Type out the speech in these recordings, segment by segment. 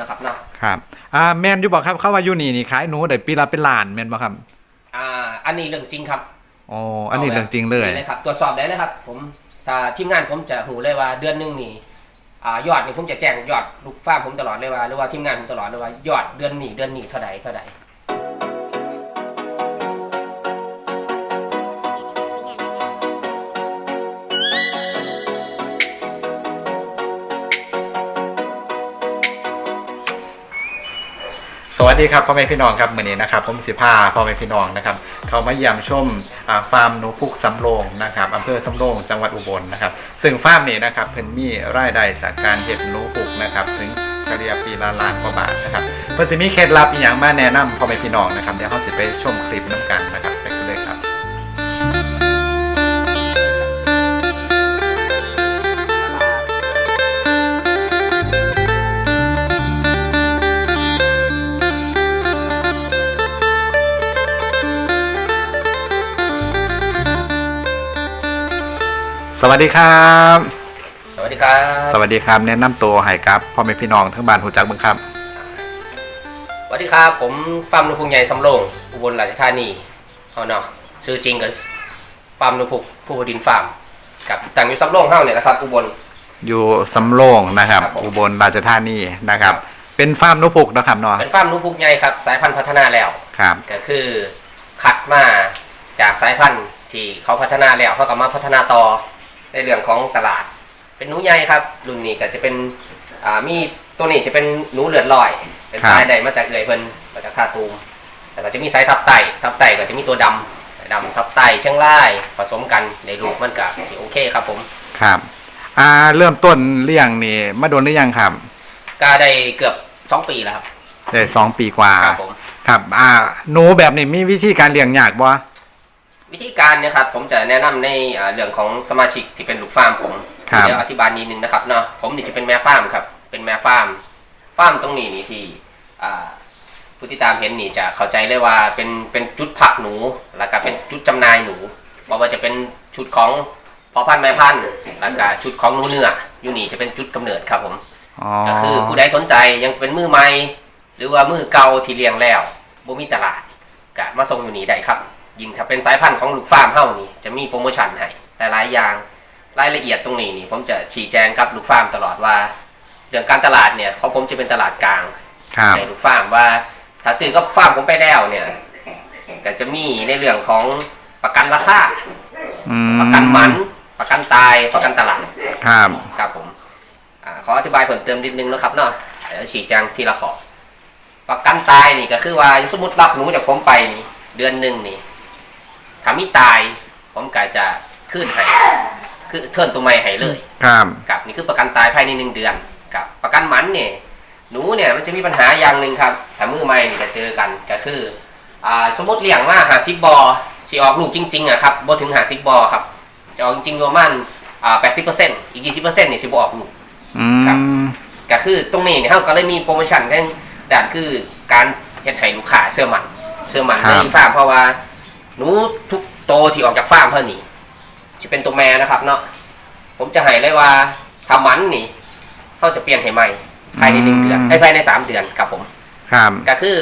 นะครับเนาะครับอ่าแมนอยู่บอกครับเข้าว่าอยู่นี่นี่ขายหนูได้ปีละเป็นล้านแมนบ่ครับอ่าอันนี้เรื่องจริงครับอ๋ออันนี้เรื่องจริงเลยนี่ครับตรวจสอบได้เลยครับ ผมถ้าทีมงานผมจะหูเลยว่าเดือนหนึงนี่อ่ายอดนี่ผมจะแจ้งยอดลูกฟ้าร์มผมตลอดเลยว่าหรือว่าทีมงานผมตลอดเลยว่ายอดเดือนนี้เดือนนี้เท่าใดเท่าใดส ดีครับพ่อแม่พี่น้องครับมื้อนี้นะครับผมสิพาพ่อแม่พี่น้องนะครับเขามาเยี่ยมชมฟาร์มหนูพุกสำโรงนะครับอำเภอสำโรงจังหวัดอุบลนะครับซึ่งฟาร์มนี้นะครับเพิ่นมีรายได้จากการเห็ดหนูพุกนะครับถึงเฉลี่ยปีละล้านกว่าบาทนะครับเพิ่นสิมีเคล็ดลับอีหยังมาแนะนำพ่อแม่พี่น้องนะครับเดี๋ยวเขาสิไปชมคลิปน้ำกันนะครับไปกันเลยครับ สวัสดีครับ สวัสดีครับสวัสดีครับ แนะนำตัวให้ครับพ่อแม่พี่น้องทั้งบ้านหูจักเบ้างครับ สวัสดีครับ ผมฟาร์มนุพุงใหญ่สำโรงอุบลราชธานีเอาเนาะชื่อจริงก็ฟาร์มนุพุกผู้บดินฟาร์มกับตั้งอยู่สำโรงเฮาเนี่ยนะครับ อุบล อยู่สำโรงนะครับ ครับผม อุบลราชธานีนะครับ เป็นฟาร์มนกพุกนะครับเนาะเป็นฟาร์มนุพุกใหญ่ครับสายพันธุ์พัฒนาแล้ว ครับ ก็คือคัดมาจากสายพันธุ์ที่เขาพัฒนาแล้วเขาก็มาพัฒนาต่อ ในเรื่องของตลาด เป็นหนูใหญ่ครับรุ่นนี้ก็จะเป็นอ่ามีตัวนี้จะเป็นหนูเลือดลอย เป็นสายใดมาจากเอื่อยเพิ่นมาจากท่าตูมแล้วก็จะมีสายทับไตทับไตก็จะมีตัวดำดำทับไตเชียงรายผสมกันในลูกมันก็สิโอเคครับผมครับอ่าเริ่มต้นเลี้ยงนี่มาโดนหรือยังครับก็ได้เกือบสองปีแล้วครับได้สองปีกว่าครับผมครับอ่าหนูแบบนี้มีวิธีการเลี้ยงยากบ่ วิธีการเนี่ยครับผมจะแนะนำในอ่าเรื่องของสมาชิกที่เป็นลูกฟาร์มผมครับเดี๋ยวอธิบายนิดนึงนะครับเนาะผมนี่จะเป็นแม่ฟาร์มครับ เป็นแม่ฟาร์มฟาร์มตรงนี้นี่ที่อ่าผู้ที่ตามเห็นนี่จะเข้าใจเลยว่าเป็นเป็นจุดพักหนู แล้วก็เป็นจุดจำหน่ายหนูบอกว่าจะเป็นชุดของพอพันธุ์แม่พันธุ์แล้วก็ชุดของหนูเนื้ออยู่นี่จะเป็นจุดกำเนิดครับผมอ๋อก็คือผู้ใดสนใจยังเป็นมือใหม่หรือว่ามือเก่าที่เลี้ยงแล้วบ่มีตลาดก็มาส่งอยู่นี่ได้ครับ ยิ่งถ้าเป็นสายพันธุ์ของลูกฟาร์มเฮ้านี่ จะมีโปรโมชั่นให้หลายๆอย่างรายละเอียดตรงนี้นี่ผมจะชี้แจงกับลูกฟาร์มตลอดว่า เรื่องการตลาดเนี่ยของผมจะเป็นตลาดกลางครับในลูกฟาร์มว่า ถ้าซื้อกับฟาร์มผมไปแล้วเนี่ยก็จะมีในเรื่องของประกันราคาอืประกันหมันประกันตายประกันตลาดครับครับผมอาขออธิบายเพิ่มเติมนิดนึงนะครับเนาะเดี๋ยวฉีดแจงทีละข้อประกันตายนี่ก็คือว่าสมมติรับหนูจากผมไปนี่เดือนหนึ่งนี่ ถ้ามีตาย ผมก็จะขึ้นให้คือเทิร์นตัวใหม่ให้เลยครับกับนี่คือประกันตายภายในหนึ่งเดือนกับประกันหมันเนี่ยหนูเนี่ยมันจะมีปัญหาอย่างหนึ่งครับถ้ามือใหม่นี่จะเจอกันก็คืออ่าสมมติเลี้ยงมาหาซิบอสีออกลูกจริงๆอะครับบ่ถึงหาซิบอครับจะออกจริงๆประมาณอ่าแปดสิบเปอร์เซ็นต์อีกยี่สิบเปอร์เซ็นต์นี่สิบออกลูกอืครับมก็คือตรงนี้เนี่ยเขาก็เลยมีโปรโมชั่นเรื่องด่านคือการเฮ็ดให้ลูกค้าเสื้อมันเสื้อมันในฟาร์มเพราะว่า หนูทุกโตวที่ออกจากฟาร์มเพิ่นนี่จะเป็นตัวแม่นะครับเนาะผมจะให้เลยว่าทำมันนี่เขาจะเปลี่ยนให้ใหม่ภายในหนึ่งเดือนไอ้ยภายในสามเดือนครับผมครับก็คือ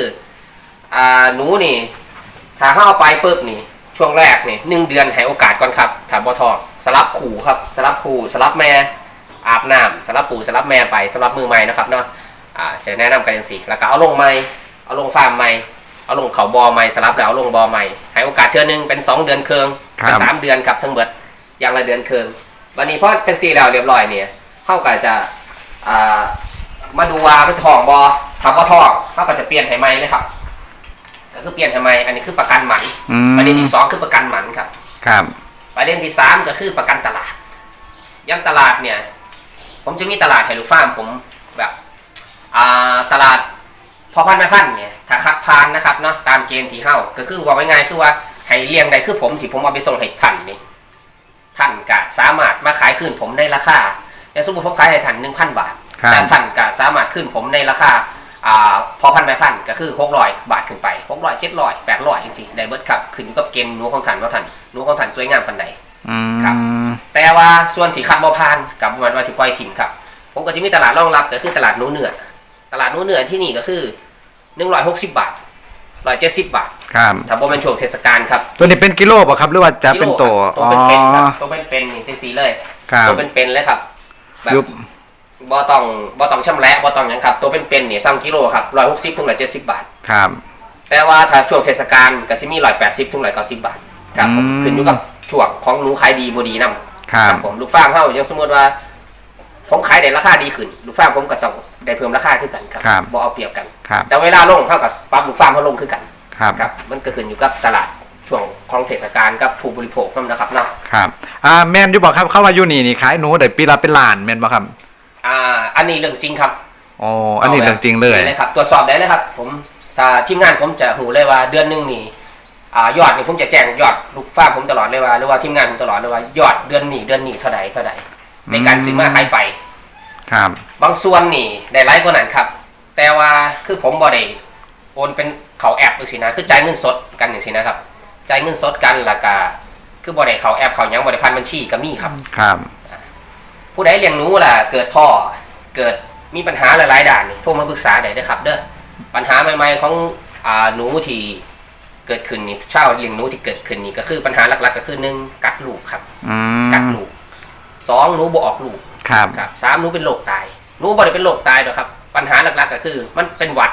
อ่าหนูนี่ถ้าเขาเอาไปปุ๊บนี่ช่วงแรกนี่หนึ่งเดือนให้โอกาสก่อนครับถ้าบ่ทองสลับขู่ครับสลับขู่สลับแม่อาบน้ำสลับปู่สลับแม่ไปสำหรับมือใหม่นะครับเนาะอ่าจะแนะนำกันอย่างสี่แล้วก็เอาลงใหม่เอาลงฟาร์มใหม่ เอาลงเขาบอใหม่สลับแล้วเอาลงบอใหม่ให้โอกาสเทื่อหนึงเป็นสองเดือนเคืองเป็นสามเดือนครับทั้งเบิดอย่างละเดือนเคืองวันนี้พอจังสี่แล้วเรียบร้อยเนี่ยเข้าก็จะอ่ามาดูว่าเป็นทองบอทำบ่ทองเข้าก็จะเปลี่ยนให้ใหม่เลยครับก็คือเปลี่ยนให้ใหม่อันนี้คือประกันหมันอืมประเด็นที่สองคือประกันหมันครับ ครับ ประเด็นที่สามก็คือประกันตลาดอยังตลาดเนี่ย ผมจะมีตลาดให้ลูกฟาร์มผมแบบอ่าตลาดพ อพันธุ์แม่พันธุ์เนี่ยถ้าคัดพานนะครับเนาะตามเกณฑ์ที่เฮาก็คือว่าง่ายๆคือว่าให้เลี้ยงได้คือผมที่ผมเอาไปส่งให้ท่านนี่ท่านก็สามารถมาขายคืนผมในราคาอย่างสมมติผมขายให้ท่านหนึ่งพันบาทครับ แต่ท่านก็สามารถขึ้นผมในราคาอ่าพอพันแม่พันธุ์ก็คือหกร้อยบาทขึ้นไปหกร้อยเจ็ดร้อยแปดร้อยจริงๆได้เบิดครับขึ้นอยู่กับเกณฑ์หนูของท่านว่าท่านหนูของท่านสวยงามปานใด อืครับมแต่ว่าส่วนที่คัดบ่ผ่านกับประมาณว่าสิปล่อยถิ่มครับ ผมก็จะมีตลาดรองรับก็คือตลาดหนูเนื้อตลาดหนูเนื้อที่นี่ก็คือ 160บาท170บาทครับถ้าบ่เป็นช่วงเทศกาลครับ ตัวนี้เป็นกิโลป่ะครับ หรือว่าจะเป็นตัวตัวเป็นๆครับตัวเป็นๆนี่จังสีเลยครับตัวเป็นๆเลยครับแบบยุบบ่ต้องบ่ต้องชำแหละบ่ต้องหยังครับ ตัวเป็นๆนี่สั่งกิโลครับ160ถึง170บาทครับแต่ว่าถ้าช่วงเทศกาลก็สิมี180ถึง190บาทครับผมอืมขึ้นอยู่กับช่วงของหนูขายดีบ่ดีนํครับผมลูกฟาร์มเฮาอย่างสมมติว่า ผมขายได้ราคาดีขึ้นลูกฟาร์มผมก็ต้องได้เพิ่มราคาขึ้นกันครับครับบ่เอาเปรียบกัน ครับแต่เวลาลงเท่ากับปรับลูกฟาร์มเขาลงขึ้นกันครับ ครับ มันก็ขึ้นอยู่กับตลาดช่วงของเทศกาลกับผู้บริโภคนั่นนะครับเนาะครับอ่าแมนอยู่บอกครับเข้ามาอยู่นี่นี่ขายหนูได้ปีละเป็นล้านแมนบ่ครับอ่า อันนี้เรื่องจริงครับอ๋ออันนี้เรื่องจริงเลยนี่ครับตรวจสอบได้เลยครับ ผมถ้าทีมงานผมจะหูเลยว่าเดือนหนึงนี่อ่ายอดนี่ผมจะแจ้งยอดลูกฟาร์มผมตลอดเลยว่าหรือว่าทีมงานผมตลอดเลยว่ายอดเดือนนี้เดือนนี้เท่าใดเท่าใด ในการซื้อมาขายไป ครับ บางส่วนนี่ได้ไลค์กว่านั้นครับ แต่ว่าคือผมบ่ได้โอนเป็นเขาแอปจังซี่นะคือจ่ายเงินสดกันจังซี่นะครับจ่ายเงินสดกันแล้วก็คือบ่ได้เขาแอปเขาหยังบ่ได้พันบัญชีก็มีครับ ครับ ผู้ใดเลี้ยงหนูล่ะ เกิดท่อเกิดมีปัญหาหลายๆด้านนี่โทรมาปรึกษาได้เด้อครับ เด้อปัญหาใหม่ๆของอ่าหนูที่เกิดขึ้นนี่เช่าเลี้ยงหนูที่เกิดขึ้นนี่ก็คือปัญหาหลักๆ ก็คือหนึ่งกัดลูกครับ อืกัดมลูก สองหนูบ่ออกลูกครับ ครับสามหนูเป็นโรคตายหนูบ่ได้เป็นโรคตายหรอกครับ ปัญหาหลักๆก็คือ มันเป็นหวัด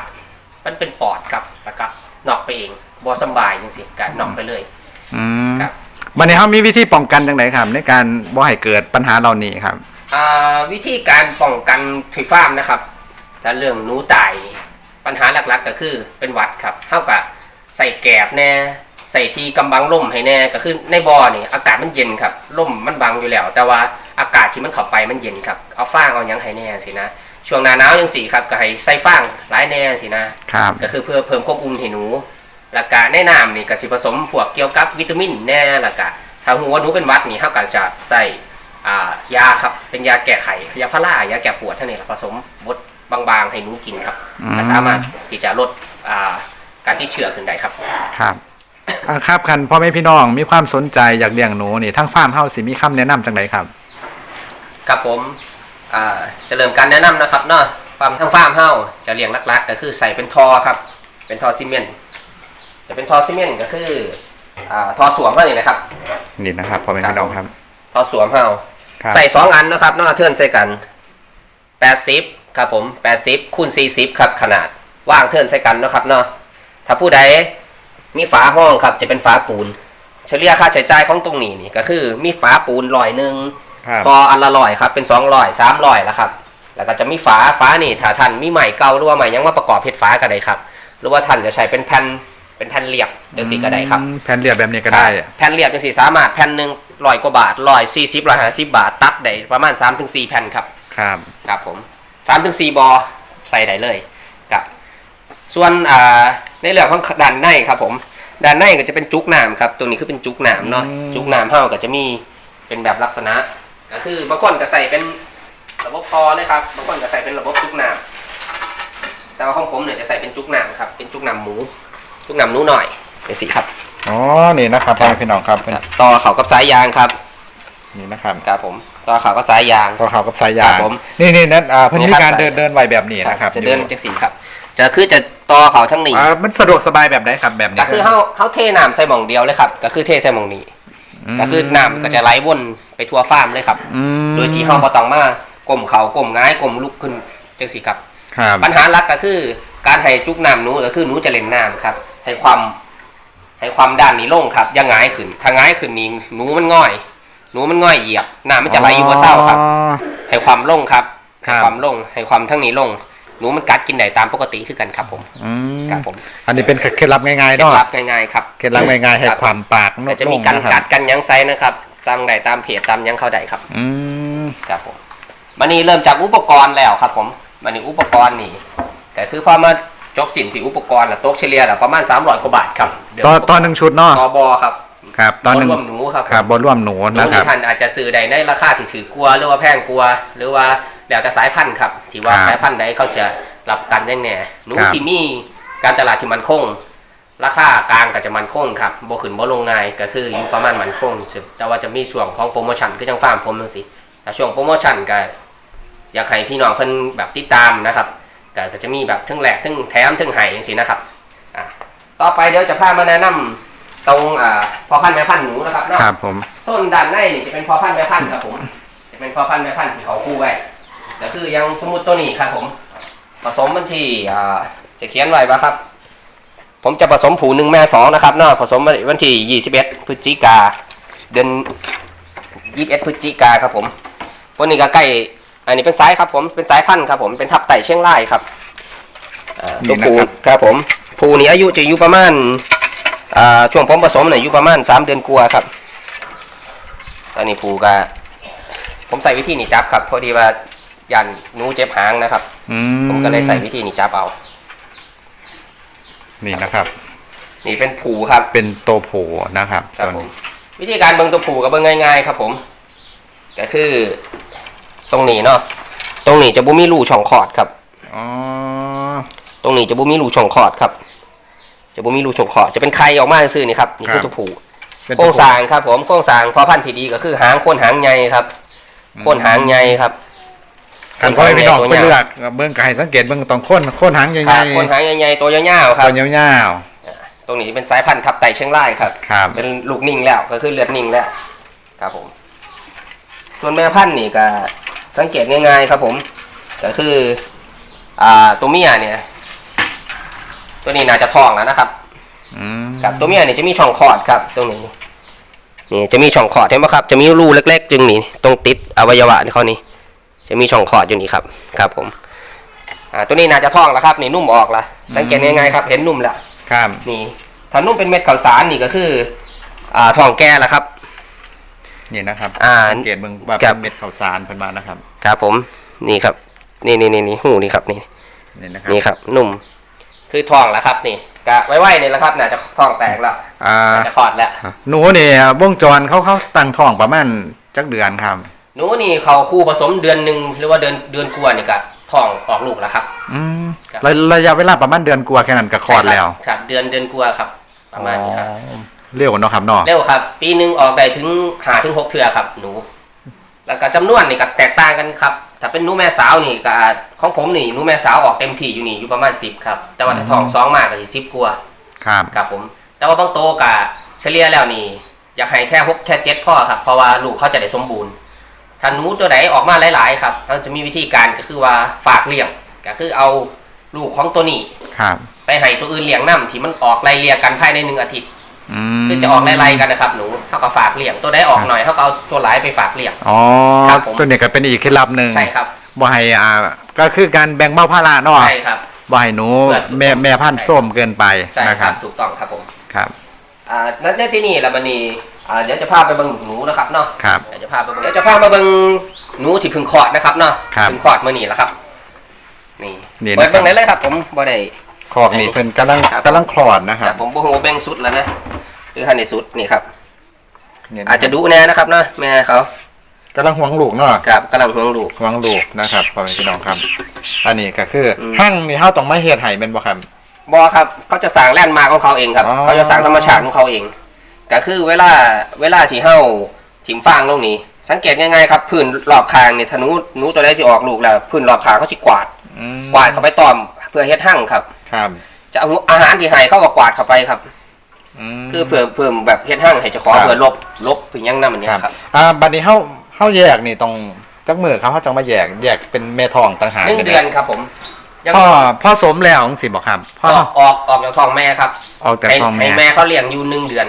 มันเป็นปอดครับแล้วก็นอกไปเองบ่สำบายจังซี่ก็นอกไปเลย อืมครับวันนี้เขามีวิธีป้องกันจังไหนครับ ในการบ่ให้เกิดปัญหาเหล่านี้ครับ อ่าวิธีการป้องกันถุยฟาร์มนะครับถ้าเรื่องหนูตายนี่ปัญหาหลักๆก็คือเป็นหวัดครับเท่ากับใส่แกบแน่ใส่ที่กำบังล่มให้แน่ก็คือในบ่อนี่อากาศมันเย็นครับล่มมันบังอยู่แล้ว แต่ว่า อากาศที่มันเข้าไปมันเย็นครับเอาฟางเอาหยังให้แน่สินะช่วงหน้าหนาวจังสี่ครับก็ให้ใส่ฟางหลายแน่สินะครับก็คือเพื่อเพิ่มควบคุมให้หนูแล้วก็ในน้ำนี่ก็สิผสมพวกเกี่ยวกับวิตามินแน่แล้วก็ถ้าหัวาหนูเป็นหวัดนี่เฮาก็จะใส่อ่ายาครับเป็นยาแก้ไขยาพารายาแก้ปวดเท่านี้ล่ะผสมบดบางๆให้หนูกินครับอืมก็สามารถที่จะลดอ่าการที่เชื้อขึ้นได้ครับครับอ่าครับคันพ่อแม่พี่น้องมีความสนใจอยากเลี้ยงหนูนี่ทั้งฟาร์มเฮาสิมีคำแนะนำจังไดครับ ครับผมอ่าจะเริ่มการแนะนำนะครับเนาะฟาร์มทั้งฟาร์มเฮาจะเลี้ยงหลักๆก็คือใส่เป็นทอครับ เป็นทอซีเมนต์จะเป็นทอซีเมนต์ก็คืออ่าทอสวมเท่านี้นะครับนี่นะครับพ่อแม่พี่น้องครับทอสวมเฮาครับใส่สองอันนะครับเนอกเทือนใส่กัน80ครับผม80คูณ40ครับขนาดว่างเทือนใส่กันเนาะครับเนาะ ถ้าผู้ใดมีฝาห้องครับจะเป็นฝาปูน เฉลี่ยค่าใช้จ่ายของตรงนี้นี่ก็คือมีฝาปูนลอยหนึ่ง ครับพออันละลอยครับเป็นสองลอยสามลอยแล้วครับ แล้วก็จะมีฝาฝานี่ถ้าท่านมีใหม่เก่าหรือว่าใหม่ยังมาประกอบเพชรฝาก็ได้ครับ หรือว่าท่านจะใช้เป็นแผ่นเป็นแผ่นเรียบจังสีก็ได้ครับอืมแผ่นเรียบแบบนี้ก็ได้ แผ่นเรียบจังสีสามารถแผ่นหนึ่งร้อยกว่าบาทร้อยสี่สิบร้อยห้าสิบบาทตัดได้ประมาณสามถึงสี่แผ่นครับครับครับผมสามถึงสี่บอใส่ได้เลยครับส่วนอ่าในเรื่องของด้านในครับผมด้านในก็จะเป็นจุกน้ำครับ ตัวนี้คือเป็นจุกน้ำเนาะจุกน้ำเฮาก็จะมีเป็นแบบลักษณะ ก็คือบางคนก็ใส่เป็นระบบพอเลยครับบางคนก็ใส่เป็นระบบจุกน้ำแต่ว่าของผมเนี่ยจะใส่เป็นจุกน้ำครับ เป็นจุกน้ำหมู จุกน้ำหนูหน่อยเป็นสีครับอ๋อนี่นะครับพ่อแม่พี่น้องครับเป็นต่อเขากับสายยางครับนี่นะครับครับผมต่อเขากับสายยางตัวขาวกับสายยาครังบผมนี่นี่นั่นอ่าเพิ่นนี่มีครับการสายเดินเดินไหวแบบนี้นะครับจะเดินอยู่จังสีครับ จะคือจะต่อเขาทั้งนี้อ่ามันสะดวกสบายแบบไหนครับแบบนี้ก็คือเฮาเฮาเทน้ำใส่หม่องเดียวเลยครับ ก็คือเทใส่หม่องนี้ม ก็คือน้ำก็จะไหลวนไปทั่วฟาร์มเลยครับอืมโดยที่เฮาบ่ต้องมากลมเขากลมง่ายกลมลุกขึ้นจังซี่ครับครับ ปัญหาหลักก็คือการให้จุกน้ำหนูก็คือหนูจะเล่นน้ำครับ ให้ความให้ความด้านนี้ลงครับอยังง่ายขึ้นถ้าง่ายขึ้นนี่หนูมันง่อย หนูมันง่อยเหยียบน้ำมันจะไหลอยู่บ่เศร้าครับอ๋อให้ความลงครับครัให้บความลงให้ความทั้งนี้ลง หนูมันกัดกินได้ตามปกติคือกันครับผมอืมครับผมอันนี้เป็นเคล็ดลับง่ายๆเคล็ดเนาะลับง่ายๆครับเคล็ดลับง่ายๆให้ครับความปากนก็ดจะลมีงการนะคกัรัดบกันยังไซนะครับจำได้ตามเพจตามยังเข้าได้ครับ อืมครับผมมันนี้เริ่มจากอุปกรณ์แล้วครับผมมันนี้อุปกรณ์นี่ก็คือพอมาจบสินที่อุปกรณ์ละตกเฉลี่ยละประมาณ300กว่าบาทครับเดี๋ยวต่อต่อหนึ่งชุดเนาะต่อบอครับครับตอนหนึ่งบ่รวมหนูครับครับบอลร่วมหนูหนูนะคนี่รับท่านอาจจะซื้อใดในราคาที่ถือกลัวหรือว่าแพงกลัวหรือว่า แล้วแต่สายพันธุ์ครับที่ว่าครับสายพันธุ์ใดเขาจะรับประกันแน่แน่หนูครับ ที่มีการตลาดที่มันคง ราคากลางก็จะมันคงครับบ่ขึ้นบ่ลงง่ายก็คืออยู่ประมาณมันคงซึ่งแต่ว่าจะมีช่วงของโปรโมชั่นคือจังฟาร์มผมจังซี่แต่ช่วงโปรโมชั่นก็อยากให้พี่น้องเพิ่นแบบติดตามนะครับก็ก็จะมีแบบทึ่งแหลกทึ่งแถมทึ่งไห้อย่างนี้นะครับอะต่อไปเดี๋ยวจะพามาแนะนำตรงอ่าพอพันธุ์แม่พันธุ์หนูนะครับเนาะ ครับผม ส้นด้านในนี่จะเป็นพอพันธุ์แม่พันธุ์ครับผม จะเป็นพอพันธุ์แม่พันธุ์ที่เขาคู่ไว้ ก็คืออยังสมมุดตัวนี้ครับผม ผสมวันที่อ่าจะเขียนไว้ปะครับ ผมจะผสมผูหนึ่งแม่สองนะครับเนาะผสมวันที่ยี่สิบเอ็ดพฤศจิกา เดือนยี่สิบเอ็ดพฤศจิกาครับผมวันนี้ก็ใกล้อันนี้เป็นสายครับผมเป็นสายพันธุ์ครับผมเป็นทับไต่เชียงรายครับอ่าตัวผูครับผมผูนี้อายุจะอยู่ประมาณอ่าช่วงผมผสมเนี่ยอยู่ประมาณสามเดือนกว่าครับอันนี้ผูก็ผมใส่วิธีนี้จับครับพอดีว่า ยันหนูเจ็บหางนะครับ อืผมก็เลยใส่วิธีนี้จับเอา นี่นะครับ นี่เป็นผูครับ เป็นตัวผูนะครับครับตัวผนี้มวิธีการเบิ่งตัวผูกับเบิ่งง่าย ๆ ครับผมก็คือ ตรงนี้เนาะตรงนี้จะบุมีรูช่องคลอดครับอ๋อตรงนี้จะบุมีรูช่องคลอดครับ จะบุมีรูช่องคลอดจะเป็นไข่ออกมาซื่อๆนี่ครับนี่คือตัวผูเป็นโครงสร้างครับผมโครงสร้างพอพันธุ์ที่ดีก็คือหางโคนหางใหญ่ครับโคนหางใหญ่ครับ กันพ่อแม่พี่น้องตัวไปยาวเลือกเบิ้งก็ให้สังเกตเบิ้งตรงโค้นโค้นหางใหญ่ครับๆโคนหางใหญ่ๆตัวยาวๆคตัรับวยาวตรงนี้เป็นสายพันธุ์ทับไตเชียงรายครับๆครับเป็นลูกนิ่งแล้วก็คือเลือดนิ่งแล้วครับผม ส่วนแม่พันธุ์นี่ก็สังเกตง่ายๆครับผมก็คือ อ่าตัวเมียเนี่ย ตัวนี้น่าจะท้องแล้วนะครับอืมครับตัวเมียเนี่ยจะมีช่องคลอดครับ ตรงนี้นี่จะมีช่องคลอดเห็นไหมครับ จะมีรูเล็กๆจึงนี่ตรงติดอวัยวะนี่เขานี่ จะมีช่องคลอดอยู่นี่ครับ ครับผม อ่า ตัวนี้น่าจะท้องแล้วครับ นี่นุ่มออกละสังเกตง่ายๆครับ เห็นนุ่มแล้วครับนี่ ถ้านุ่มเป็นเม็ดข้าวสารนี่ก็คือ อ่าทองแก่แล้วครับ นี่นะครับ อ่าสังเกตเบิ้งว่าครัเป็บนเม็ดข้าวสารเพิ่นมานะครับ ครับผม นี่ครับ นี่นี่นี่นี่หูนี่ครับ นี่ นี่นะครับ นี่ครับ นุ่ม คือทองแล้วครับ นี่กะไว้ๆนี่แหล้วครับ น่าจะทองแตกแล้วอ่าน่าจะคลอดแล้ว หนูเนี่ยวงจรเขาเขาตั้งท้องประมาณจักเดือนครับ หนูนี่เขาคู่ผสมเดือนหนึ่งหรือว่าเดือนเดือนกว่านี่ก็ทองออกลูกแล้วครับ อืมครับ ระระยะเวลาประมาณเดือนกว่าแค่นั้นก็คลอดแล้วครับ เดือนเดือนกว่าครับ ประมาณนี้ครับอ๋อเร็วเนาะครับเนาะเร็วครับ ปีหนึ่งออกได้ถึงหาถึงหกเทือครับ หนู แล้วก็จำนวนนี่ก็แตกต่างกันครับ ถ้าเป็นหนูแม่สาวนี่ก็ของผมนี่หนูแม่สาวออกเต็มที่อยู่นี่อยู่ประมาณสิบครับแต่ว่าถ้าทองสองมากก็สิสิบกว่า ครับ ครับผม แต่ว่าบางโตกะเฉลี่ยแล้วนี่ อยากให้แค่หกแค่เจ็ดพ่อครับ เพราะว่าลูกเขาจะได้สมบูรณ์ ถ้าหนูตัวไหนออกมาหลาย ๆ ครับเราจะมีวิธีการก็คือว่าฝากเลี้ยงก็คือเอาลูกของตัวนี้ครับไปให้ตัวอื่นเลี้ยงน้ำที่มันออกไล่เลียกันภายในหนึ่งอาทิตย์อืมคือจะออกไล่ๆกันนะครับหนูเท่ากับฝากเลี้ยงตัวไหนออกหน่อยเท่ากับเอาตัวหลายไปฝากเลี้ยงอ๋อครับผมตัวนี้ก็เป็นอีกเคล็ดลับหนึ่งใช่ครับบ่ให้อ่าก็คือการแบ่งเบาภาระเนาะใช่ครับบ่ให้หนูเพื่อแม่แม่พันธุ์ส้มเกินไปใช่นะคครัรับบถูกต้องครับผมครับอ่าณที่นี่ละบันนี้ อ่าเดี๋ยวจะพาไปเบิ่งหนูนะครับเนาะครับ เดี๋ยวจะพาไปเบิ่งเดี๋ยวจะพามาเบิ่งหนูที่เพึ่งคลอดนะครับเนาะครับ เพึ่งคลอดเมื่อนี้แหละครับ นี่นี่เปินะดครัเบิ่บงได้เลยครับ ผมบ่ได้ ขอกนี่เพิ่นกำลังครับ กำลังคลอดนะครัแต่บผมบ่ฮู้ว่าแบ่งสุดแล้วนะหรือทันในสุดนี่ครับ นี่นอาจจะดุแน่นะครับเนาะแม่เขากำลังห่วงลูกเนาะครับกำลังห่วงลูก ห่วงลูกนะครับพ่อแม่พี่น้องครับ อันนี้ก็คืออม หั่งนี่เฮาต้องมาเฮ็ดให้แม่นบ่ครับ บอครับเขาจะสั่งแลนด์มาร์คของเขาเองครับ อ๋อ เขาจะสั่งธรรมชาติของเขาเอง ก็คือเวลาเวลาที่เฮาถิ่มฟางลงนี้ สังเกตง่ายๆครับพื้นรอบคางเนี่ยถ้าหนูหนูตัวใดสิออกลูกแล้วพื้นรอบคางเขาสิกวาดอืมกวาดเข้าไปตอม เพื่อเฮ็ดหั่งครับ ครับ จะเอาอาหารที่ให้เขาก็กวาดเข้าไปครับมคือเพื่อเพิ่มแบบเฮ็ดหั่งให้เจ้าของครับเพื่อลบลบถึงยังนั่นมันเนี่ยครับครับอ่าบัดนี้เฮาเฮาแยกนี่ต้องจักมือครับเฮาจังมาแยกแยกเป็นแม่ทองต่างหากหนึ่งลยเดือนครับผมยังพ่อพ่อสมแล้วจังซี่บ่ครับพ่อออกออกออกจากท้องแม่ครับ ออกจากให้ท้องให้แม่แม่เขาเลี้ยงอยู่หนึ่งเดือน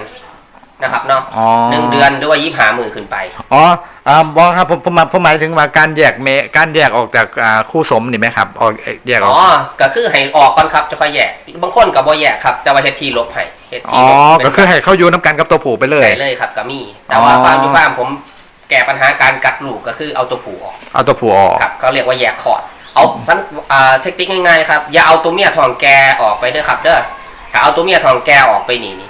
นะครับเนาะอ๋อ หนึ่งเดือนหรือว่ายี่หามือขึ้นไป อ๋ออ่าบอครับผมผมหมายผมหมายถึงว่าการแยกเมการแยกออกจากอ่าคู่สมนี่ไหมครับออกแยกออ๋อกอก็คือให้ออกก่อนครับจะค่อยแยก บางคนกับบ่แยกครับ แต่ว่าเฮ็ดทีลบให้เฮ็ดทีอ๋อลบก็คือให้เขาอยู่น้ำกันกับตัวผูไปเลยได้เลยครับก็มี แต่ว่าอ๋อ ฟาร์มอยู่ฟาร์มผมแก้ปัญหาการกัดลูกก็คือเอาตัวผู้ออก เอาตัวผูออก ครับเขาเรียกว่าแยกคอร์ดเอาสันอ่าเทคนิคง่ายๆครับอย่าเอาตัวเมียทองแกออกไปเด้อครับเด้อถ้าเอาตัวเมียทองแกออกไปนี่นี่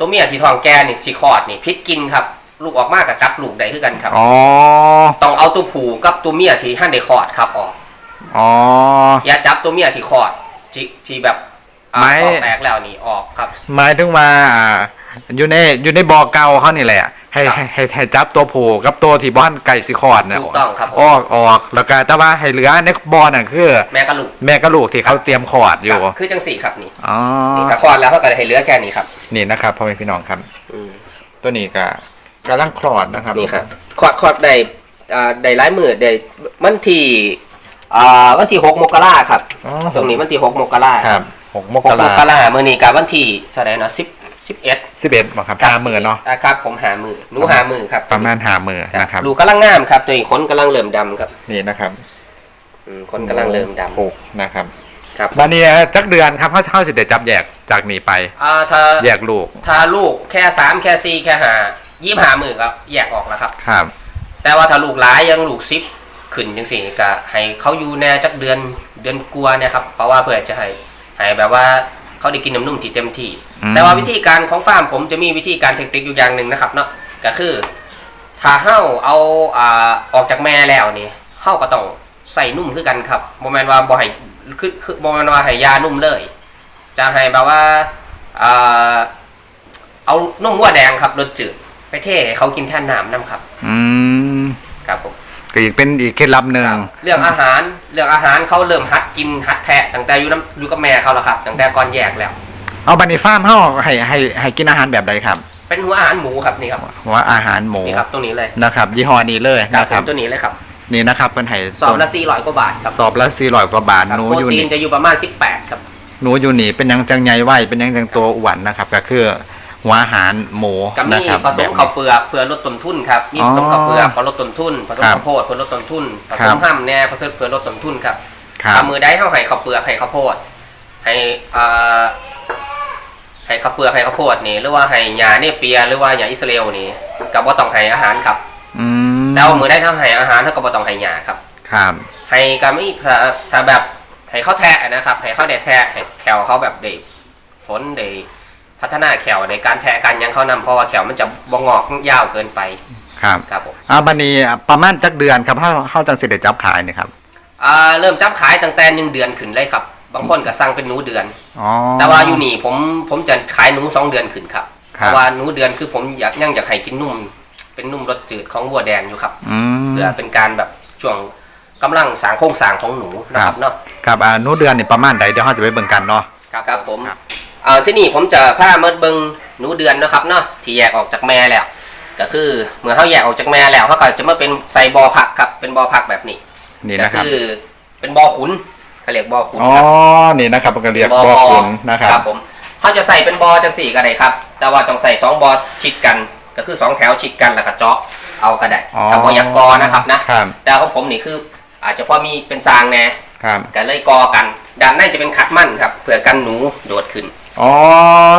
ตัวเมียที่ทองแกนี่สิคลอดนี่พิษกินครับ ลูกออกมากกับกัดลูกได้คือกันครับอ๋อต้องเอาตัวผู้กับตัวเมียที่ท่านได้คลอดครับออกอ๋ออย่าจับตัวเมียที่คลอดที่ที่แบบอ่าไม่ท้องแตกแล้วนี่ออกครับหมายถึงว่า อ่าอยู่ในอยู่ในบ่อเก่าเขานี่แหละ ให้ครับให้ให้ให้จับตัวผู้กับตัวที่บ้านไก่สิคอดเนี่ยถูกต้องครับผม ออกออกแล้วก็แต่ว่าให้เหลือในบ่อนั่นคือ แม่กระลูกแม่กับลูกที่เขาเตรียมคอดอยู่ครับคือจังสี่ครับนี่อ๋อนี่ถ้าคลอดแล้วเขาก็จะให้เหลือแค่นี้ครับนี่นะครับพ่อแม่พี่น้องครับ อืม ตัวนี้ก็กำลังคลอดนะครับนี่ครับคลอดคลอดได้อ่าได้หลายมือได้วันที่อ่าวันที่หกมกราครับ อ๋อตรงนี้วันที่หกมกราครับหกมหกกมรากราเมื่อนี้กับวันที่เท่าไหร่นะสิบ สิบเอ็ดสิบเอ็ดบอกครับห้าหมื่นเนาะครับผมหามือหนูหามือครับ ประมาณห้าหมื่นนะครับดูกำลังงามครับตัวนี้ขนกำลังเริ่มดำครับนี่นะครับอืมขนกำลังเริ่มดำผูกนะครับครับวันนี้จักเดือนครับเขาเขาสิเดจับแยกจากนี้ไปอ่าถ้าแยกลูก ถ้าลูกแค่สามแค่สี่แค่หายี่หามือก็แยกออกแล้วครับครับ แต่ว่าถ้าลูกหลายยังลูกซิปขึ้นจังสี่ก็ให้เขาอยู่แน่จักเดือนเดือนกลัวาเนี่ยครับเพราะว่าเพื่อจะให้ให้แบบว่า เขาได้กินน้ำนุ่มที่เต็มที่ อืม แต่ว่าวิธีการของฟาร์มผมจะมีวิธีการเทคนิคอยู่อย่างหนึ่งนะครับเนาะก็คือถ้าเฮ้าเอาอ่าออกจากแม่แล้วนี่เฮ้าก็ต้องใส่นุ่มคือกันครับโมเมนว่าบ่ให้คือคือโมเมนว่าให้ยานุ่มเลย จะให้แบบว่าอ่าเอานุ่มวัวแดงครับรสจืดไปเทให้เขากินแทนน้ำน้ำครับ อืม ครับผม ก็อีกเป็นอีกเคล็ดลับหนึ่งเรื่องอาหารเรื่องอาหารเขาเริ่มหัดกินหัดแทะตั้งแต่อยู่น้ำอยู่กับแม่เขาแล้วครับตั้งแต่ก่อนแยกแล้ว เอาบันนี้ฟาร์มเขาให้ให้ให้กินอาหารแบบใดครับ เป็นหัวอาหารหมูครับนี่ครับว่าอาหารหมูนี่ครับตรงนี้เลยนะครับ ยี่ห้อนี้เลยครับนะผครับมตัวนี้เลยครับนี่นะครับเป็นไห้สอบละสี่ร้อยกว่าบาทครับสอบละสี่ร้อยกว่าบาทครับหนูโปรอยู่ตีนนี่จะอยู่ประมาณสิบแปดครับหนูอยู่นี่เป็นยังจังใหญ่ไหวเป็นยังจังตัวอ้วนนะครับ ก็คือ หัวอาหารหมูกับนะมีครับผสแบมบข้าวนี้เปลือกเพื่อลดต้นทุนครับมีอ๋อผสมข้าวเปลือกเพื่อลดต้นทุนผสมครับข้าวโพดเพื่อลดต้นทุนผคสรัมบ ห้ำแน่ผสมเพื่อลดต้นทุนครับครับ ทำมือได้เท่าให้ข้าวเปลือกให้ข้าวโพดให้อ่าให้ข้าวเปลือกให้ข้าวโพดนี่หรือว่าให้หญ้าเนเปียหรือว่าหญ้าอิสราเอลนี่กับว่าต้องให้อาหารครับอืมแต่ว่ามือได้เท่าให้อาหารเท่ากับว่าต้องให้หญ้าครับ ครับให้ก็ไม่ถ้าถ้าแบบให้เขาแทะนะครับให้เขาได้แทะให้แขวเขาแบบได้ฝนได้ พัฒนาแขวในการแทะกันยังเขานำเพราะว่าแขวมันจะบงอกยาวเกินไปครับครับผมเอาบันนี้ประมาณจักเดือนครับเขาเขาจังสิเดจับขายนี่ครับอ่าเริ่มจับขายตั้งแต่หนึ่งเดือนขึ้นเลยครับ บางคนก็สั่งเป็นหนูเดือนอ๋อแต่ว่าอยู่นี่ผมผมจะขายหนูสองเดือนขึ้นครับครับเพราะว่าหนูเดือนคือผมอยากยังอยากให้กินนุ่ม เป็นนุ่มรสจืดของวัวแดงอยู่ครับอืมเพื่อเป็นการแบบช่วงกำลังสร้างโครงสร้างของหนูนะครับเนาะครับอ่าหนูเดือนนี่ประมาณใดเดี๋ยวเขาจะไปเบิ่งกันเนาะครับครับผม ครับอ่าที่นี่ผมจะพาเมิดเบิงหนูเดือนนะครับเนาะที่แยกออกจากแม่แล้ว ก็คือเมื่อเขาแยกออกจากแม่แล้วเขาก็จะมาเป็นใส่บอผักครับเป็นบอผักแบบนี้นี่ก็นะครับคือเป็นบอขุนเขาเรียกบอขุนอ๋อครับนี่นะครับก็เรียกบ่อขุนนะครับผมเขาจะใส่เป็นบอจังสี่ก็ได้ครับ แต่ว่าต้องใส่สองบอชิดกัน ก็คือสองแถวชิดกันแล้วก็เจาะเอาก็ได้อ๋อถ้าบอยักกอนะครับนะครับแต่ของผมนี่คือ อาจจะพอมีเป็นซางแน่ครับก็เลยกอกันด้านในจะเป็นขัดมั่นครับเพื่อกันหนูโดดขึ้น อ๋อ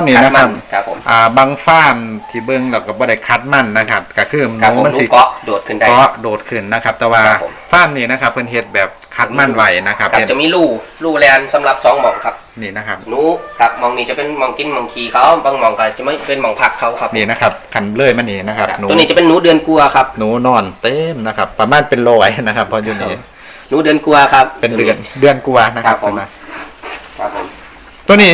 นี่ขัดนะคมั่รับครับผมอ่าบางฟาร์มที่เบิ้งเราก็บ่ได้คัดมันนะครับก็คือหครับนูผมมันหนูสิเกาะโดดขึ้นได้ เกาะโดดขึ้นนะครับ แต่ว่าครับผมฟาร์มนี้นะครับเพิ่นเฮ็ดแบบคัดมันไว้นะครับครับเฮ็ดจะมีรูรูแลนสำหรับสองหมองครับนี่นะครับ หนูครับหมองนี้จะเป็นหมองกินหมองขี่เขาบางหมองก็จะไม่เป็นหมองพักเขาครับนี่นะครับคันเลยมันนี่นะครับครับหนูตัวนี้จะเป็นหนูเดือนกัวครับ หนูนอนเต็มนะครับ ประมาณเป็นร้อยนะครับเพราะอยู่นี่หนูเดือนกัวครับเป็นเดือนเดือนกว่านะครับครับผม ครับผมตัวนี้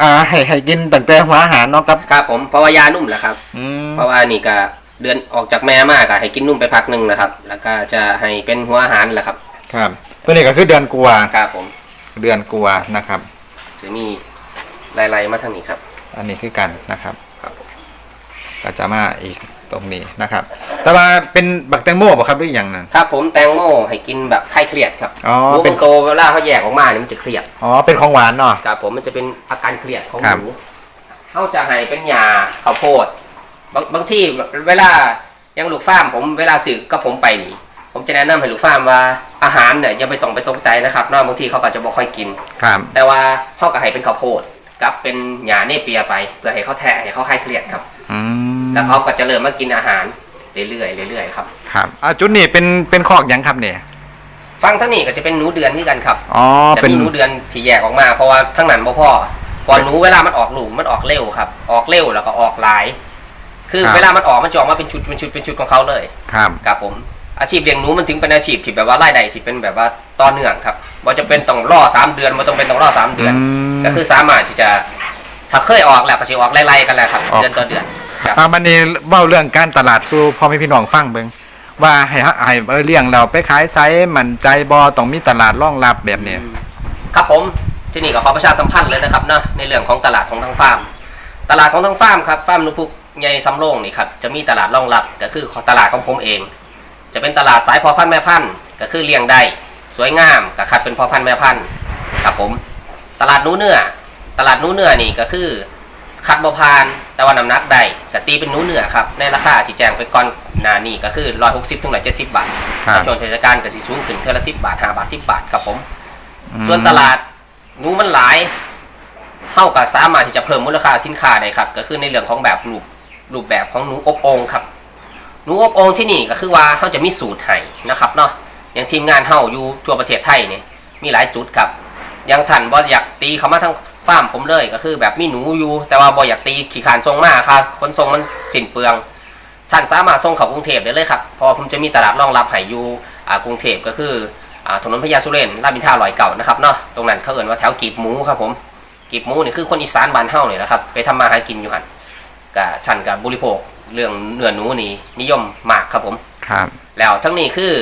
อ่าให้ให้กินตั้งแต่หัวอาหารเนาะครับ ครับผมเพราะว่ายานุ่มแหละครับ อืมเพราะว่านี่ก็เดือนออกจากแม่มากก็ให้กินนุ่มไปพักหนึ่งนะครับ แล้วก็จะให้เป็นหัวอาหารแหละครับ ครับ ตัวนี้ก็คือเดือนกว่าครับผมเดือนกว่านะครับ จะมีลายๆมาทางนี้ครับ อันนี้คือกันนะครับ ครับผม ก็จะมาอีก ตรงนี้นะครับ แต่ว่าเป็นบักแตงโมบ่ครับหรืออหย่างนั้น ครับผมแตงโมให้กินแบบไข้เครียดครับอ๋อหนูเป็เป็นนโตเวลาเขาแยกออกมาเนี่ยมันจะเครียดอ๋อเป็นของหวานเนาะ ครับผมมันจะเป็นอาการเครียดของครัหบนูเขาจะให้เป็นยาข้าวโพดบางบางที่เวลาอยังลูกฟาร์มผมเวลาสื่อก็ผมไปนี่ ผมจะแนะนำให้ลูกฟาร์มว่าอาหารเนี่ยอย่าไปต้องไปตกใจนะครับเนอกบางทีเขาก็จะบ่ค่อยกิน ครับแต่ว่าเขาก็ให้เป็นข้าวโพดกับเป็นหญ้าเนเปียไปเพื่อให้เขาแทะให้เขาคลายเครียดครับ อืม แล้วเขาก็จะเริ่มมากินอาหารเรื่อยๆเรื่อยๆครับครับอ่าจุดนี้เป็นเป็นคอกหยังครับเนี่ย ฟังทั้งนี้ก็จะเป็นหนูเดือนที่กันครับอ๋อจะเป็นมีหนูเดือนที่แยกออกมาเพราะว่าทั้งนั้นบ่พ่อพอหนูเวลามันออกลูกมันออกเร็วครับ ออกเร็วแล้วก็ออกหลาย คือเวลามันออกมันจะออกมาเป็นชุดเป็นชุดเป็นชุดของเขาเลย ครับ ครับผมอาชีพเลี้ยงหนูมันถึงเป็นอาชีพที่แบบว่ารายได้ที่เป็นแบบว่าต่อเนื่องครับว่าจะเป็นต้องรอสามเดือนมันต้องเป็นต้องรอสามเดือน อืมก็คือสามารถที่จะถ้าเคยออกแล้วก็สิออกไล่ๆกันแหละครับ ออก เดือนต่อเดือน ครับอ่ามันนี่เว้าเรื่องการตลาดสู่พ่อแม่พี่น้องฟังเบิ่งว่าให้ฮะให้เออเลี้ยงเราไปขายไซส์มั่นใจบ่ต้องมีตลาดรองรับแบบนี้ ครับผมที่นี่ก็ขอประชาสัมพันธ์เลยนะครับเนาะในเรื่องของตลาดของทางฟาร์ม ตลาดของทางฟาร์มครับฟาร์มนุพุกใหญ่สำโรงนี่ครับจะมีตลาดรองรับก็คือตลาดของผมเอง จะเป็นตลาดสายพอพันธุ์แม่พันธุ์ก็คือเลี้ยงได้สวยงามก็คัดเป็นพอพันธุ์แม่พันธุ์ครับผม ตลาดหนู้เนื้อตลาดหนู้เนื้อนี่ก็คือ คัดบพาน แต่ว่าน้ำหนักได้ก็ตีเป็นหนู้เนื้อครับ ในราคาที่แจ้งไปก่อนหน้านี้ก็คือ 160ถึง170 บาทครับ ช่วงเทศกาลก็สิสูงขึ้นเท่าละ10 บาท5บาท 10 บาทครับผม อืมส่วนตลาดหนูมันหลายเท่ากับสามารถที่จะเพิ่มมูลค่าสินค้าได้ครับ ก็คือในเรื่องของแบบรูปรูปแบบของหนูอบโองครับ หนูอบโองที่นี่ก็คือว่าเขาจะมีสูตรให้นะครับเนาะอย่างทีมงานเฮาอยู่ทั่วประเทศไทยเนี่ยมีหลายจุดครับ อยังท่านบ่อยากตีเขามาทั้ง ฟาร์มผมเลยก็คือแบบมีหนูอยู่ แต่ว่าบ่อยากตีขี่ขานทรงมาค่ะขนส่งมันสิ้นเปลือง ท่านสามารถส่งเข้ากรุงเทพได้เลยครับเพอผมจะมีตลาดรองรับให้อยู่อ่ากรุงเทพก็คืออ่าถนนพญาสุเรนรามอินทราลอยเก่านะครับเนาะตรงนั้นเขาเอ่นว่าแถวกีบหมูครับผมกีบหมูนี่คือคนอีสานบ้านเฮาเนี่ยนะครับไปทำมาหากินอยู่หันกับท่านกับบริโภคเรื่องเนื้อหนูนี่นิยมมากครับผมครับ แล้วทั้งนี้คือ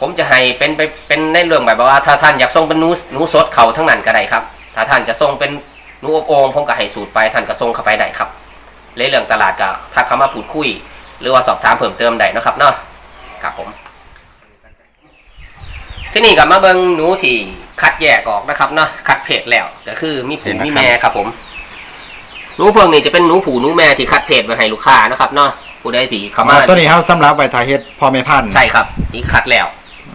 ผมจะให้เป็นไปเป็นในเรื่องแบบว่าถ้าท่านอยากส่งเป็นหนูหนูสดเขาทั้งนั้นก็ได้ครับ ถ้าท่านจะส่งเป็นห นูอบโอ่งผมก็ให้สูตรไปท่านก็ส่งเข้าไปได้ครับในเรื่องตลาดก็ถ้าเขามาพูดคุย หรือว่าสอบถามเพิ่มเติมได้นะครับเนาะครับผม ที่นี่กับมาเบิงหนูที่คัดแยกออกนะครับเนาะคัดเพจแล้วก็คือมีผูมีแม่ครับผมหนูพวกนี้จะเป็นหนูผูหนูแม่ที่คัดเพจไว้ให้ลูกค้านะครับเนาะผู้ใดที่เขามาตัวนี้เฮาสำหรับไว้ทาเฮ็ดพ่อแม่พันธุ์ใช่ครับนี่คัดแล้ว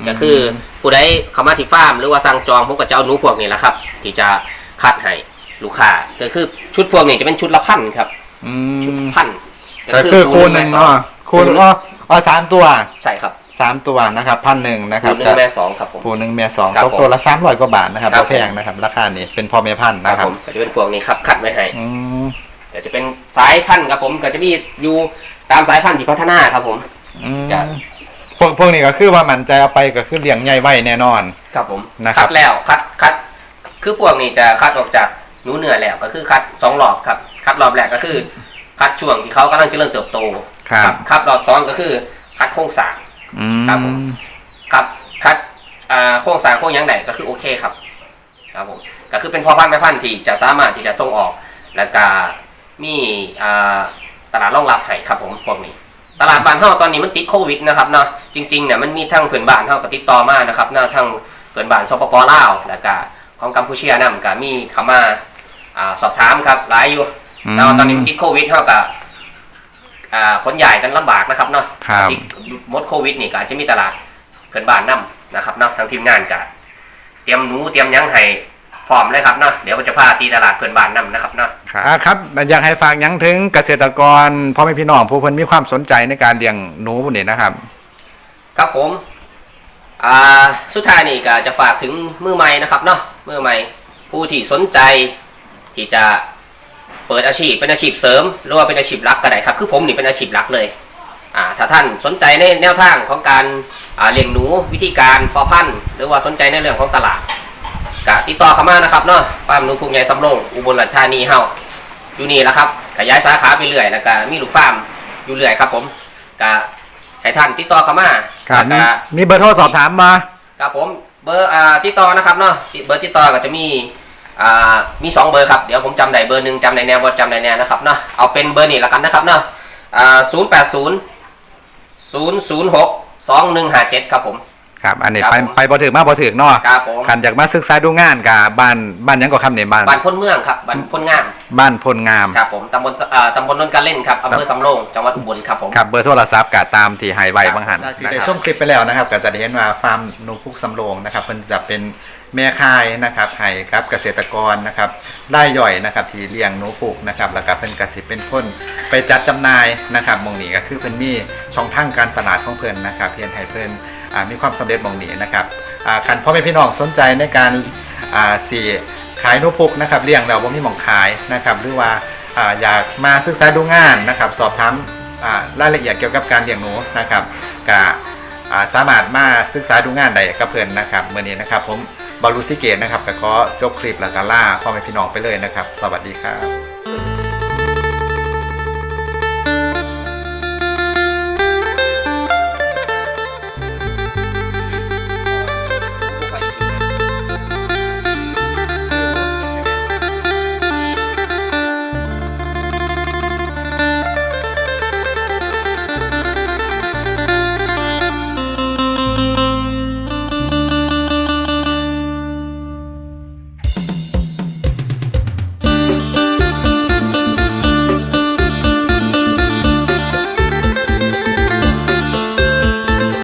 ก็คือผู้ใดเข้ามาที่ฟาร์มหรือว่าสั่งจองผมก็จะเอาหนูพวกนี้แหละครับ ที่จะคัดให้ ลูกค้าก็คือชุดพวกนี้จะเป็นชุดละพันครับอืชุดมพันก็คือคูณหนึ่งเนาะคูณอ๋ออ๋อสามตัวใช่ครับสามตัวนะครับพันหนึ่งนะคคูรับณหนึ่งแม่สองครับผม คูณหนึ่งเมียสองครับตกตัวละสามร้อยกว่าบาทนะครับครับบ่แพงนะครับ ราคานี้เป็นพ่อแม่พันธุ์ครับนะครับผมก็จะเป็นพวกนี้ครับคัดไว้ให้อืมก็จะเป็นสายพันธุ์ครับผมก็จะมีอยู่ตามสายพันธุ์ที่พัฒนาครับผม อืมจ้ะ พวกพวกนี้ก็คือว่ามันใจเอาไปก็คือเลี้ยงใหญ่ไว้แน่นอน ครับผมนะครับ คัดแล้วคัดคัด คือพวกนี้จะคัดออกจาก หนูเนื้อแล้วก็คือคัดสองรอบครับคัดรอบแรกก็คือ คัดช่วงที่เขากำลังเจริญเติบโตครับ คัดรอบสองก็คือคัดโครงสร้างอืครับผมมครับคัดอ่าโครงสร้างโครงหยังไหนก็คือโอเคครับครับผมก็คือเป็นพ่อพันธุ์แม่พันธุ์ที่จะสามารถที่จะส่งออก แล้วก็มีอ่าตลาดรองรับให้ครับผมพวกนี้ ตลาดบ้านเฮาตอนนี้มันติดโควิดนะครับเนาะจริงๆเนี่ยมันมีทั้งเพื่อนบ้านเฮาก็ติดต่อมานะครับเนาะทั้งเพื่อนบ้านสปปลาวแล้วก็ของกัมพูชีนำก็มีเข้ามา อ่าสอบถามครับหลายอยู่อืมแล้วาตอนนี้มันติดโควิดเฮาก็อ่าคนใหญ่กันลำบากนะครับเนาะครับที่หมดโควิดนี่ก็อาจจะมีตลาดเพื่อนบ้านนํนะครับเนาะทางทีมงานก็เตรียมหนูเตรียมหยังให้พร้อมเลยครับเนาะเดี๋ยวผมจะพาตีตลาดเพื่อนบ้านนํนะครับเนาะอ่าครับอยากให้ฝากหยังถึงเกษตรกรพ่อแม่พี่น้องผู้เพิ่นมีความสนใจในการเลี้ยงหนูนี่นะครับ ครับผมอ่าสุดท้ายนี่ก็จะฝากถึงมือใหม่นะครับเนาะมือใหม่ผู้ที่สนใจ ที่จะเปิดอาชีพเป็นอาชีพเสริม หรือว่าเป็นอาชีพหลักก็ได้ครับ คือผมนี่เป็นอาชีพหลักเลยอ่าถ้าท่านสนใจในแนวทางของการอ่าเลี้ยงหนูวิธีการเพาะพันธุ์หรือว่าสนใจในเรื่องของตลาดก็ติดต่อเข้ามานะครับเนาะฟาร์มหนูพุงใหญ่สำโรงอุบลราชธานีเฮาอยู่นี่แหละครับขยายสาขาไปเรื่อยแล้วก็มีลูกฟาร์มอยู่เรื่อยครับ ผมก็ให้ท่านติดต่อเข้ามาครับแล้วมีก็มีเบอร์โทรสอบถามมา ครับผมเบอร์อ่าติดต่อนะครับเนาะเบอร์ติดต่อก็จะมีอ่า มีสองเบอร์ครับ เดี๋ยวผมจำได้เบอร์หนึ่งจำได้แนวบทจำได้แนวนะครับเนาะ เอาเป็นเบอร์นี้ละกันนะครับเนาะอ่าศูนย์แปดศูนย์ศูนย์ศูนย์หกสองหนึ่งห้าเจ็ดครับผม ครับ อันนี้ครับไปผม ไปบ่ถึงมาบ่ถึงเนาะครับผมคันอยากมาศึกษาดูงานกับบ้านบ้านหยังก็คำเนี่ยบ้านบ้านพ้นเมืองครับบ้านพ้นงามบ้านพลงาม ครับผมตำบลสอ่าตำบลนนท์การเล่นครับอำเภอสำโรงจังหวัดอุบลครับผม ครับเบอร์โทรศัพท์ก็ตามที่ให้ไว้บางหันครับที่ได้ชมคลิปไปแล้วนะครับก็จะได้เห็นว่าฟาร์มนกพุกสำโรงนะครับเพิ่นจะเป็น แม่ค่ายนะครับให้กับเกษตรกรนะครับรายย่อยนะครับที่เลี้ยงนกพุกนะครับแล้วก็เพิ่นกสิเป็นคนไปจัดจำหน่ายนะครับมองนี้ก็คือเพิ่นมีช่องทางการตลาดของเพิ่นนะครับเพียงให้เพิ่นอมีความสำเร็จมองนี้นะครับคันพ่อแม่พี่น้องสนใจในการสี่ขายนกพุกนะครับเลี้ยงแล้วบ่มีหมองขายนะครับหรือว่าออยากมาศึกษาดูงานนะครับ สอบถามรายละเอียดเกี่ยวกับการเลี้ยงหนูนะครับกะสามารถมาศึกษาดูงานได้กับเพื่อนนะครับเมื่อนี้นะครับผม บอลลูซิเกตนะครับก็ขอจบคลิปแล้วก็ล่าพ่อแม่พี่น้องไปเลยนะครับ สวัสดีครับ